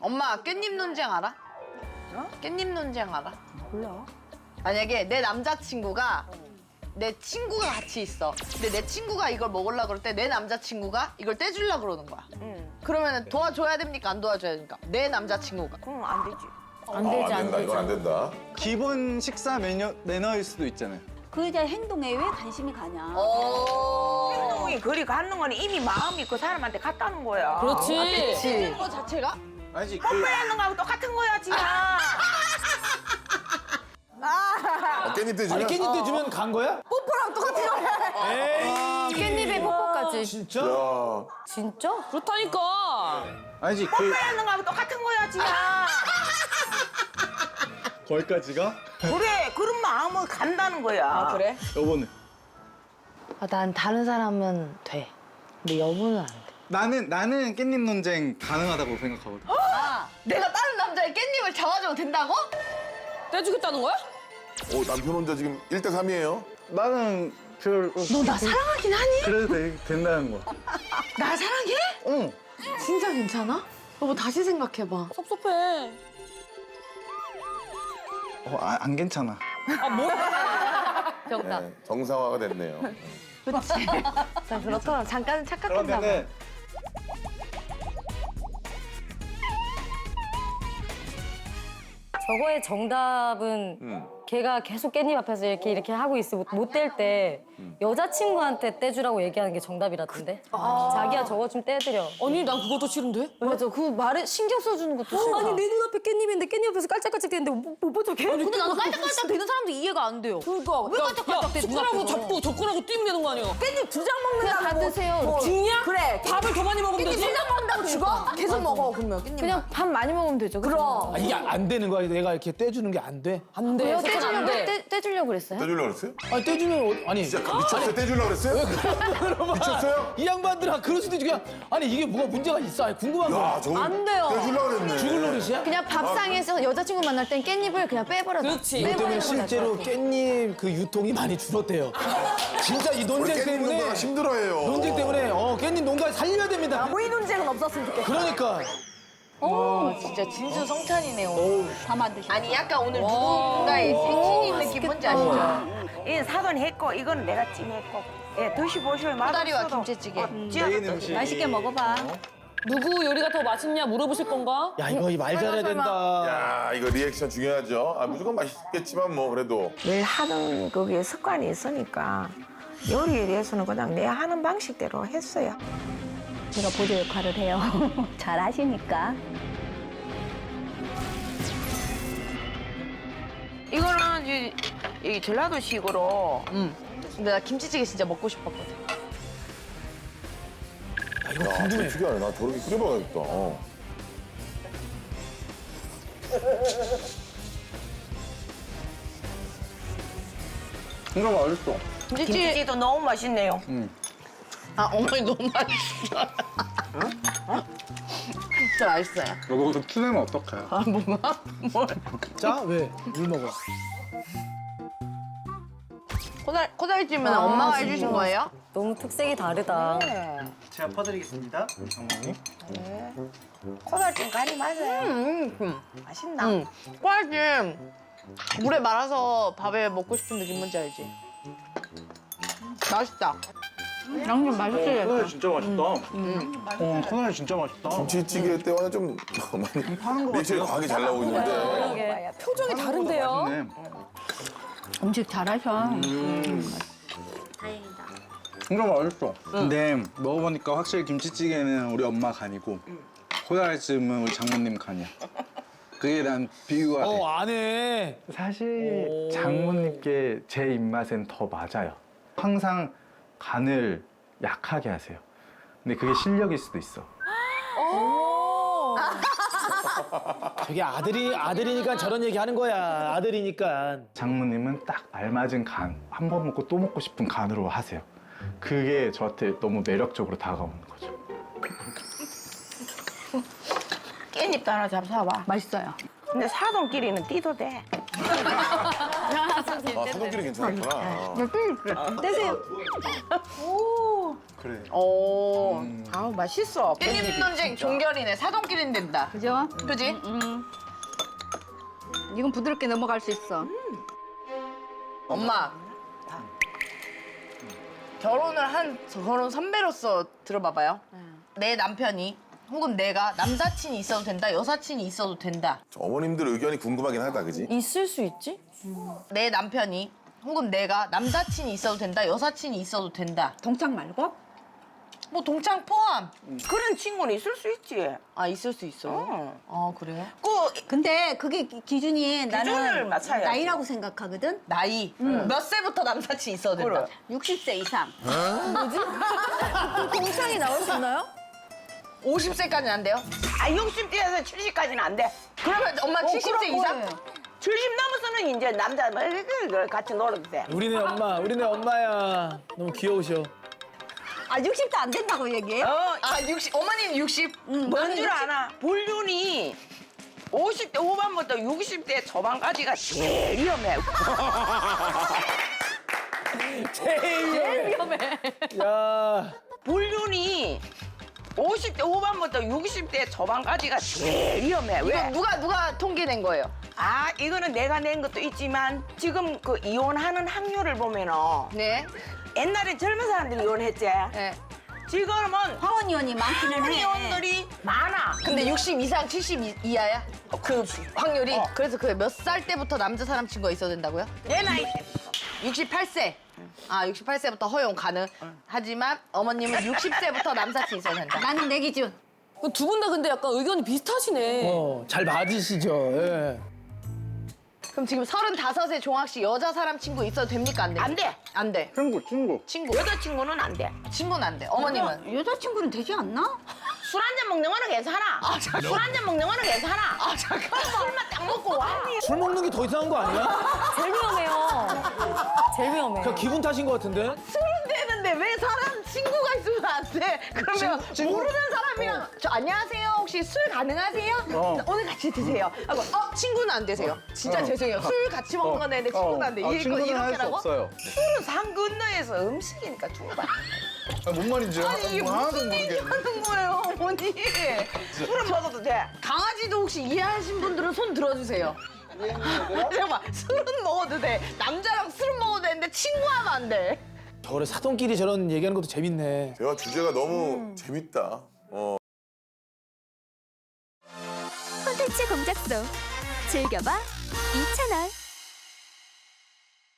엄마 깻잎 논쟁 알아? 깻잎 논쟁 알아? 몰라. 만약에 내 남자친구가 내 친구가 같이 있어. 근데 내 친구가 이걸 먹으려고 그럴 때 내 남자친구가 이걸 떼주려고 그러는 거야. 그러면 도와줘야 됩니까? 안 도와줘야 됩니까? 내 남자친구가. 그럼 안 되지. 안 아, 되지 안안 된다. 되지. 이건 안 된다. 기본 식사 매너, 매너일 수도 있잖아요. 그 여자 행동에 왜 관심이 가냐. 어. 행동이 그리 갖는 건 이미 마음이 그 사람한테 갔다는 거야. 그렇지. 그치. 거 자체가? 아니지 그 거하고 똑같은 거야, 지금. 아, 깻잎 떼주면? 깻잎 떼주면 간 거야? 뽀뽀랑 똑같은 거. 에이. 깻잎에 뽀뽀까지. 진짜? 야, 진짜? 그렇다니까. 아니지 그 거하고 똑같은 거야, 지금. 거기까지가 그래, 그런 마음은 간다는 거야. 아, 그래? 여보는 아, 난 다른 사람은 돼. 근데 여보는 안 돼. 나는 나는 깻잎 논쟁 가능하다고 생각하거든. 아, 내가 다른 남자의 깻잎을 잡아주면 된다고? 떼주겠다는 거야? 오, 남편 혼자 지금 1대 3이에요? 나는 별 너 나 사랑하긴 하니? 그래도 되, 된다는 거. 나 사랑해? 응. 진짜 괜찮아? 여보 다시 생각해봐. 섭섭해. 어, 아, 안 괜찮아. 정답. 네, 정상화가 됐네요. 자, 그렇더라. 잠깐 봐. 그러면은 저거의 정답은 음. 걔가 계속 깻잎 앞에서 이렇게 이렇게 하고 있으면 못 뗄 때 여자친구한테 떼주라고 얘기하는 게 정답이라던데. 자기야 저거 좀 떼드려. 아니, 난 그것도 싫은데? 맞아. 그 말에 신경 써주는 것도 싫어. 아니 내 눈앞에 깻잎인데 깻잎 앞에서 깔짝깔짝 대는데 못, 못 보죠 걔? 근데 나도 깔짝깔짝 되는 사람도 이해가 안 돼요. 그러니까. 왜 깔짝깔짝 대? 숟가락으로 잡고 젓가락으로 뛰면 되는 거 아니야? 깻잎 두장 그냥 다 먹는다고. 드세요. 죽냐? 그래. 밥을 더 많이 먹으면 되지? 먹는다고 죽어? 계속 먹어, 그러면 깻잎. 그냥 밥 많이 먹으면 되죠. 그럼. 아, 이게 안 되는 거야? 내가 이렇게 떼주는 게 안 돼? 안 돼. 떼주려고 돼. 떼, 떼주려고 그랬어요? 떼주려고 그랬어요? 아니 떼주면 어- 아니 진짜 미쳤어요? 떼주려고 그랬어요? 미쳤어요? 이 양반들아 그럴 수도 있지 그냥 아니 이게 뭐가 문제가 있어 아니 궁금한 거야 저거 안 돼요. 떼주려고 그랬네. 죽을 노릇이야? 그냥 밥상에서 여자친구 만날 땐 깻잎을 그냥 빼버려. 그렇지. 이것 때문에 실제로 깻잎 그 유통이 많이 줄었대요 진짜 이 우리 논쟁 깻잎 때문에 농가가 힘들어해요. 논쟁 때문에 어 깻잎 농가 살려야 됩니다 무의 논쟁은 없었으면 좋겠어. 그러니까 어, 진짜 진수 성찬이네요. 다 만 드시. 아니 약간 오늘 누군가의 생신인 느낌 뭔지 아시죠? 이 사돈 했고, 이건 내가 찜했고. 예, 드셔보시면 맛 꼬다리와 김치찌개. 메인 음식. 맛있게 먹어봐. 누구 요리가 더 맛있냐 물어보실 건가? 야 이거 말 잘해야 된다 야, 이거 리액션 중요하죠. 아, 무조건 맛있겠지만 뭐 그래도 늘 하던 그게 습관이 있으니까 요리에 대해서는 그냥 내 하는 방식대로 했어요. 제가 보조 역할을 해요. 잘 하시니까. 이거는 이, 이 전라도식으로 응. 근데 나 김치찌개 진짜 먹고 싶었거든. 아, 이거 야, 궁금해 알아? 나 저렇게 끓여봐야겠다. 어. 이거 맛있어. 김치찌개. 김치도 너무 맛있네요. 아 어머니 너무 맛있어. 진짜 맛있어요. 여보도 투내면 어떡해? 아 뭐가? 뭘? 자 왜? 물 먹어 코달 코달찜은 엄마가 해주신 거예요? 너무 특색이 다르다. 제가 퍼드리겠습니다. 어머니. 코달찜 간이 맞아요. 음, 음. 맛있나? 응. 코달찜 물에 말아서 밥에 먹고 싶은 느낌 뭔지 알지? 맛있다. 양념 맛있지? 코나리 진짜 맛있다. 어, 코나리 진짜 맛있다. 김치찌개 때와는 좀 많이 리액션이 과하게 잘 나오고 있는데. 표정이 다른데요? 네. 음식 잘하셔. 이거 맛있어. 근데 먹어보니까 확실히 김치찌개는 우리 엄마 간이고 코다리찜은 우리 장모님 간이야. 그게 난 비유가 돼. 어 안 해 사실 장모님께 제 입맛엔 더 맞아요. 항상 간을 약하게 하세요. 근데 그게 실력일 수도 있어. 저게 아들이 아들이니까 저런 얘기 하는 거야 아들이니까 장모님은 딱 알맞은 간, 한 번 먹고 또 먹고 싶은 간으로 하세요. 그게 저한테 너무 매력적으로 다가오는 거죠. 깻잎도 하나 잡숴봐. 맛있어요. 근데 사돈끼리는 띠도 돼. 아, 사돈끼리 괜찮았구나. 아. 떼세요. 그래. 오. 아우 맛있어. 깻잎 논쟁 종결이네. 사돈끼리는 된다. 그죠? 그지? 이건 부드럽게 넘어갈 수 있어. 엄마. 결혼을 한 결혼 선배로서 들어봐봐요. 내 남편이 혹은 내가 남사친이 있어도 된다, 여사친이 있어도 된다. 어머님들 의견이 궁금하긴 하다, 그지? 있을 수 있지? 내 남편이 혹은 내가 남사친이 있어도 된다, 여사친이 있어도 된다. 동창 말고? 뭐 동창 포함. 그런 친구는 있을 수 있지. 아 있을 수 있어요. 아 그래요? 그 근데 그게 기- 기준이 기준을 나는 맞춰야지. 나이라고 생각하거든. 나이 몇 세부터 남사친 있어도 된다. 60세 이상. 동창이 나올 수 있나요? 50세까지는 안 돼요? 아 60대에서 70까지는 안 돼. 그러면 엄마 70세 이상? 70 넘어서는 이제 남자 뭐 이렇게 같이 놀아도 돼. 우리네 엄마, 우리네 엄마야. 너무 귀여우셔. 아 60대 안 된다고 얘기해? 어, 아 60. 어머니는 60. 뭔줄 아나? 불륜이 50대 후반부터 60대 초반까지가 제일 위험해. 제일 위험해. 야, 불륜이 50대 후반부터 60대 초반까지가 제일 위험해. 이거 왜? 누가 누가 통계낸 거예요? 아, 이거는 내가 낸 것도 있지만 지금 그 이혼하는 확률을 보면은 네. 옛날에 젊은 사람들이 이혼했지. 네. 지금은 황혼 이혼이 많기는 해. 이혼들이 많아. 근데 60 이상 70 이하야? 그 확률이? 어. 그래서 그 몇 살 때부터 남자 사람 친구가 있어야 된다고요? 내 나이 68세. 아, 68세부터 허용 가능. 하지만 어머님은 60세부터 남사친 있어야 된다. 나는 내 기준. 두 분 다 근데 약간 의견이 비슷하시네. 어, 잘 맞으시죠. 예. 그럼 지금 35세 종학 씨 여자 사람 친구 있어도 됩니까? 안 돼? 안 돼. 안 돼. 친구, 친구. 친구. 여자친구는 안 돼. 친구는 안 돼. 어머님은? 여자친구는 되지 않나? 술 한 잔 먹는 거는 괜찮아. 술한 잔 먹는 거는 괜찮아. 아, 잠깐만. 술만 딱 먹고 와. 술 먹는 게 더 이상한 거 아니야? 제일 위험해요. 제일 위험해. 그냥 기분 탓인 것 같은데? 술은 되는데 왜 사람 친구가 있으면 안 돼? 그러면 친- 친구- 모르는 사람이랑 저 안녕하세요 혹시 술 가능하세요? 어. 오늘 같이 드세요. 하고 어 친구는 안 되세요. 진짜 죄송해요. 술 같이 먹는 건 되는데 친구는 안 돼. 어, 이거 친구는 할 수 이렇게라고? 없어요. 술은 산 건너에서 음식이니까 주고 아, 뭔 말인지 아니 이게 하나도 무슨 모르겠네. 얘기하는 거예요, 어머니? 술은 먹어도 돼. 강아지도 혹시 이해하신 분들은 손 들어주세요. 잠깐만 술은 먹어도 돼. 남자랑 술은 먹어도 되는데 친구하면 안 돼. 저래 사돈끼리 저런 얘기하는 것도 재밌네. 대화 주제가 너무 재밌다. 어. 콘텐츠 공작소 즐겨봐 이채널